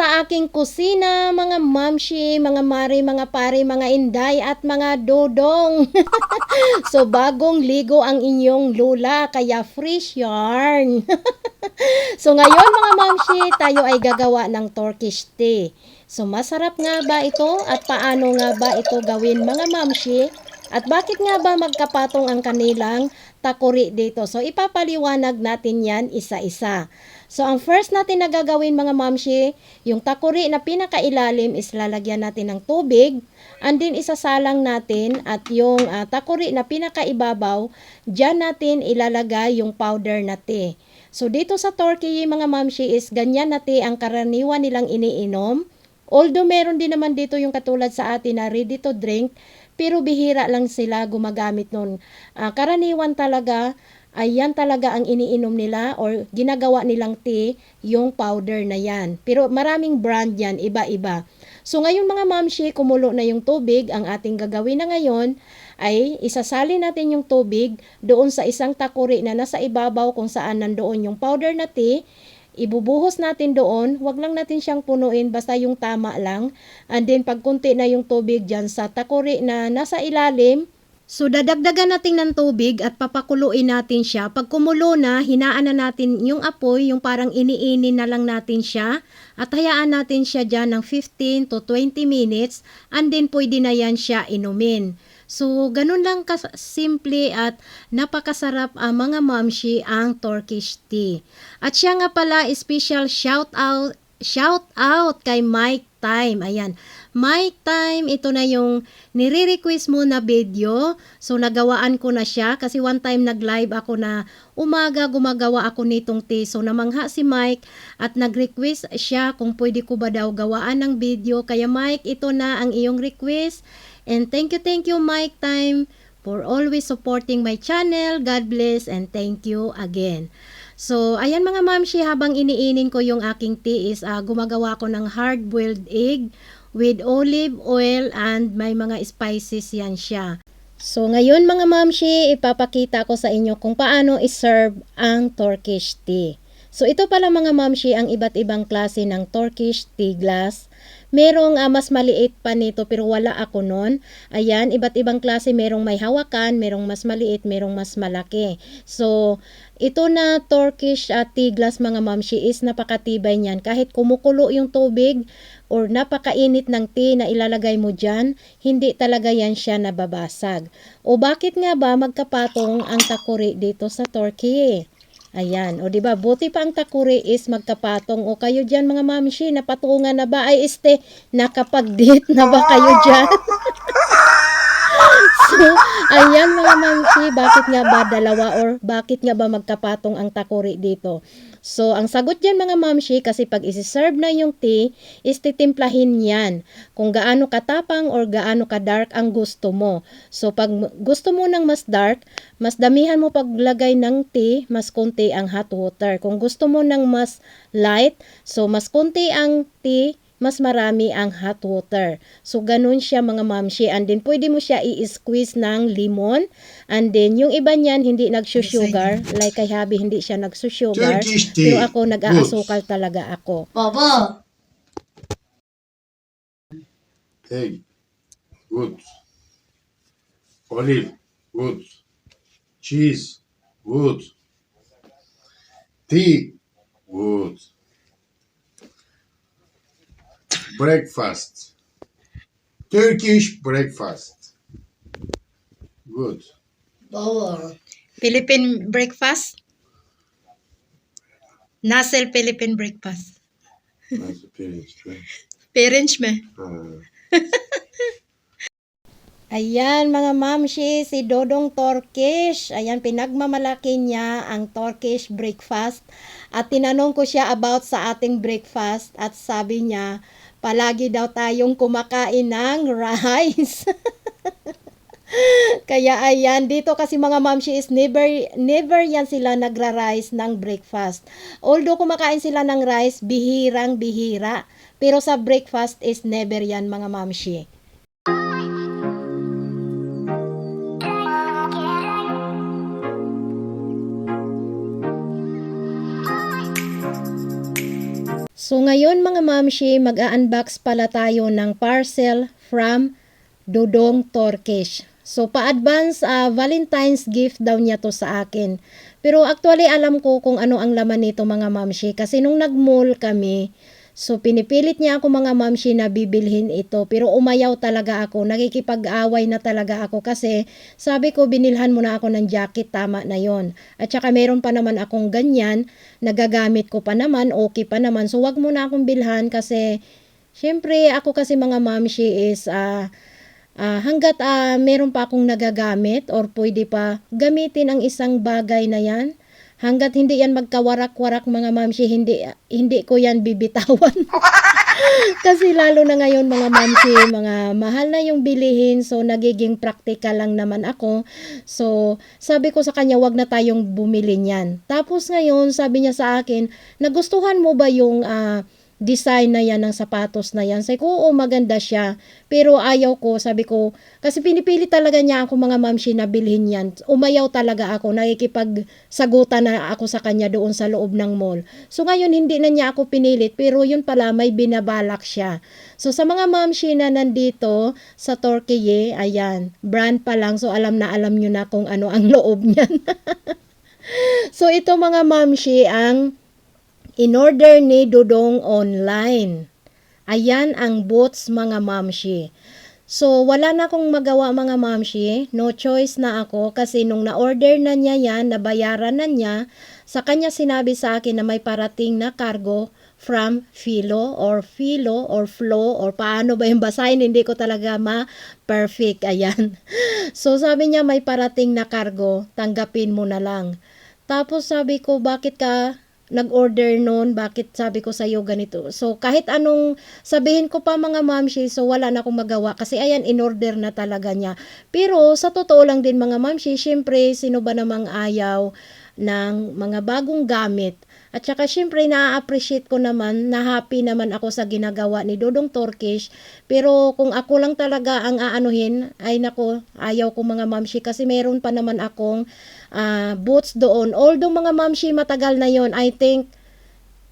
Sa aking kusina, mga mamshi, mga mari, mga pari, mga inday, at mga dodong. so, bagong ligo ang inyong lula, kaya fresh yarn. so, ngayon mga mamshi, tayo ay gagawa ng Turkish tea. So, masarap nga ba ito? At paano nga ba ito gawin mga mamshi? At bakit nga ba magkapatong ang kanilang takuri dito? So, ipapaliwanag natin yan isa-isa. So, ang first natin na gagawin mga mamshi, yung takuri na pinakailalim is lalagyan natin ng tubig. And then, isasalang natin at yung ah, takuri na pinakaibabaw, dyan natin ilalagay yung powder na tea. So, dito sa Turkey, mga mamshi, is ganyan na tea ang karaniwan nilang iniinom. Although meron din naman dito yung katulad sa atin na ready to drink, pero bihira lang sila gumagamit nun. Ah, karaniwan talaga, ayan talaga ang iniinom nila or ginagawa nilang tea, yung powder na yan. Pero maraming brand yan, iba-iba. So ngayon mga mamshi, kumulo na yung tubig, ang ating gagawin na ngayon ay isasali natin yung tubig doon sa isang takuri na nasa ibabaw kung saan nandoon yung powder na tea. Ibubuhos natin doon, wag lang natin siyang punuin, basta yung tama lang. And then pag kunti na yung tubig dyan sa takuri na nasa ilalim, So, dadagdagan natin ng tubig at papakuluin natin siya. Pag kumulo na, hinaan na natin yung apoy, yung parang iniinin na lang natin siya. At hayaan natin siya dyan ng 15 to 20 minutes. And then, pwede na yan siya inumin. So, ganun lang kasimple at napakasarap ang mga mamshi ang Turkish tea. At siya nga pala, special shout out, shout out kay Mike Time. Ayan. Mike Time, ito na yung nire-request mo na video. So, nagawaan ko na siya kasi one time nag-live ako na umaga gumagawa ako nitong tea. So, namangha si Mike at nag-request siya kung pwede ko ba daw gawaan ng video. Kaya Mike, ito na ang iyong request. And thank you, thank you Mike Time for always supporting my channel. God bless and thank you again. So, ayan mga mamshi, habang iniinin ko yung aking tea is ah, gumagawa ko ng hard-boiled egg with olive oil and may mga spices yan siya. So, ngayon mga mamshi, ipapakita ko sa inyo kung paano iserve ang Turkish tea. So, ito pala mga mamshi ang iba't ibang klase ng Turkish tea glass. Merong ah, mas maliit pa nito pero wala ako nun. Ayan, iba't ibang klase. Merong may hawakan, merong mas maliit, merong mas malaki. So, ito na Turkish uh, tea glass mga mamshi is napakatibay niyan. Kahit kumukulo yung tubig or napakainit ng tea na ilalagay mo dyan, hindi talaga yan siya nababasag. O bakit nga ba magkapatong ang takuri dito sa Turkey? Ayan, o di ba? Buti pa ang takuri is magkapatong. O kayo diyan mga mamshi, napatungan na ba? Ay este, nakapag-date na ba kayo diyan? so, ayan mga mamshi, bakit nga ba dalawa or bakit nga ba magkapatong ang takuri dito? So, ang sagot dyan mga mamshi, kasi pag isi-serve na yung tea, is titimplahin yan. Kung gaano katapang or gaano ka-dark ang gusto mo. So, pag gusto mo ng mas dark, mas damihan mo paglagay ng tea, mas konti ang hot water. Kung gusto mo ng mas light, so mas konti ang tea, mas marami ang hot water. So, ganun siya mga mamshi. And then, pwede mo siya i-squeeze ng limon. And then, yung iba niyan, hindi nagsusugar. Like kay Habi, hindi siya nagsusugar. Pero ako, nag-aasukal talaga ako. Baba. Egg. Good. Olive. Good. Cheese. Good. Tea. Good. Breakfast. Turkish breakfast. Good. Baba. Philippine breakfast? Nasel Philippine breakfast. Me. Uh, Ayan mga mamshi, si Dodong Turkish. Ayan, pinagmamalaki niya ang Turkish breakfast. At tinanong ko siya about sa ating breakfast at sabi niya, palagi daw tayong kumakain ng rice. Kaya ayan, dito kasi mga mamshi is never, never yan sila nagra-rice ng breakfast. Although kumakain sila ng rice, bihirang bihira. Pero sa breakfast is never yan mga mamshi. So ngayon mga mamshi, mag-unbox pala tayo ng parcel from Dodong Turkish. So pa-advance ah, Valentine's gift daw niya to sa akin. Pero actually alam ko kung ano ang laman nito mga mamshi kasi nung nag-mall kami, So pinipilit niya ako mga mamshi na bibilhin ito pero umayaw talaga ako. Nakikipag-away na talaga ako kasi sabi ko binilhan mo na ako ng jacket tama na yon. At saka meron pa naman akong ganyan, nagagamit ko pa naman, okay pa naman. So wag mo na akong bilhan kasi syempre ako kasi mga mamshi is ah Ah, hanggat ah, meron pa akong nagagamit or pwede pa gamitin ang isang bagay na yan, hanggat hindi yan magkawarak-warak mga mamshi, hindi, hindi ko yan bibitawan. Kasi lalo na ngayon mga mamsi, mga mahal na yung bilihin, so nagiging practical lang naman ako. So, sabi ko sa kanya, wag na tayong bumili niyan. Tapos ngayon, sabi niya sa akin, nagustuhan mo ba yung ah, design na yan ng sapatos na yan. Sabi ko, oo, maganda siya. Pero ayaw ko, sabi ko, kasi pinipili talaga niya ako mga mamshi na bilhin yan. Umayaw talaga ako, nakikipagsagutan na ako sa kanya doon sa loob ng mall. So ngayon, hindi na niya ako pinilit, pero yun pala, may binabalak siya. So sa mga mamshi na nandito sa Torquay, ayan, brand pa lang, so alam na alam nyo na kung ano ang loob niyan. so ito mga mamshi, ang in-order ni Dodong online. Ayan ang boots mga mamshi. So, wala na akong magawa mga mamshi. No choice na ako kasi nung na-order na niya yan, nabayaran na niya, sa kanya sinabi sa akin na may parating na cargo from Philo or Philo or Flo or paano ba yung basahin, hindi ko talaga ma-perfect. Ayan. So, sabi niya may parating na cargo, tanggapin mo na lang. Tapos sabi ko, bakit ka nag-order noon, bakit sabi ko sa iyo ganito. So, kahit anong sabihin ko pa mga mamshi, so wala na akong magawa. Kasi ayan, in-order na talaga niya. Pero, sa totoo lang din mga mamshi, syempre, sino ba namang ayaw ng mga bagong gamit. At saka syempre na-appreciate ko naman, na happy naman ako sa ginagawa ni Dodong Turkish. Pero kung ako lang talaga ang aanuhin, ay nako, ayaw ko mga mamshi kasi meron pa naman akong ah, boots doon. Although mga mamshi matagal na yon I think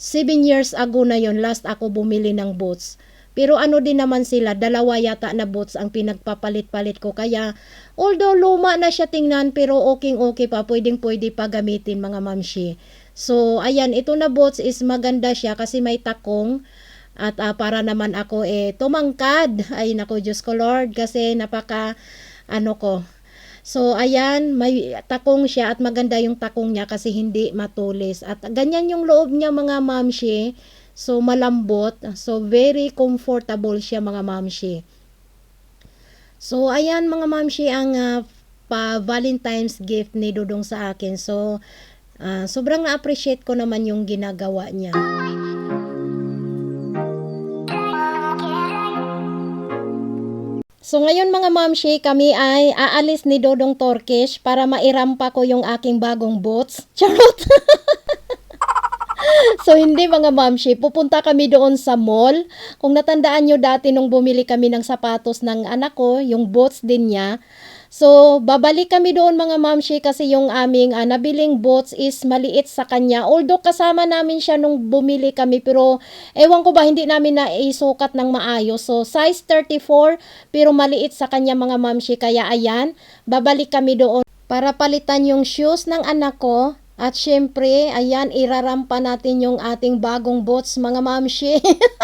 7 years ago na yon last ako bumili ng boots. Pero ano din naman sila, dalawa yata na boots ang pinagpapalit-palit ko. Kaya, although luma na siya tingnan, pero okay-okay pa, pwedeng-pwede pa gamitin mga mamshi. So, ayan, ito na boots is maganda siya kasi may takong. At ah, para naman ako eh, tumangkad. Ay, nako, Diyos ko Lord, kasi napaka, ano ko, So, ayan, may takong siya at maganda yung takong niya kasi hindi matulis. At ganyan yung loob niya mga mamshi. So, malambot. So, very comfortable siya mga mamshi. So, ayan mga mamshi ang ah, pa Valentine's gift ni Dudong sa akin. So, ah, sobrang na-appreciate ko naman yung ginagawa niya. So ngayon mga mamshi, kami ay aalis ni Dodong Turkish para mairampa ko yung aking bagong boots. Charot! so hindi mga mamshi, pupunta kami doon sa mall. Kung natandaan nyo dati nung bumili kami ng sapatos ng anak ko, yung boots din niya. So, babalik kami doon mga mamshi kasi yung aming ah, nabiling boots is maliit sa kanya. Although kasama namin siya nung bumili kami pero ewan ko ba hindi namin na isukat ng maayos. So, size 34 pero maliit sa kanya mga mamshi. Kaya ayan, babalik kami doon para palitan yung shoes ng anak ko. At syempre, ayan, irarampa natin yung ating bagong boots mga mamshi.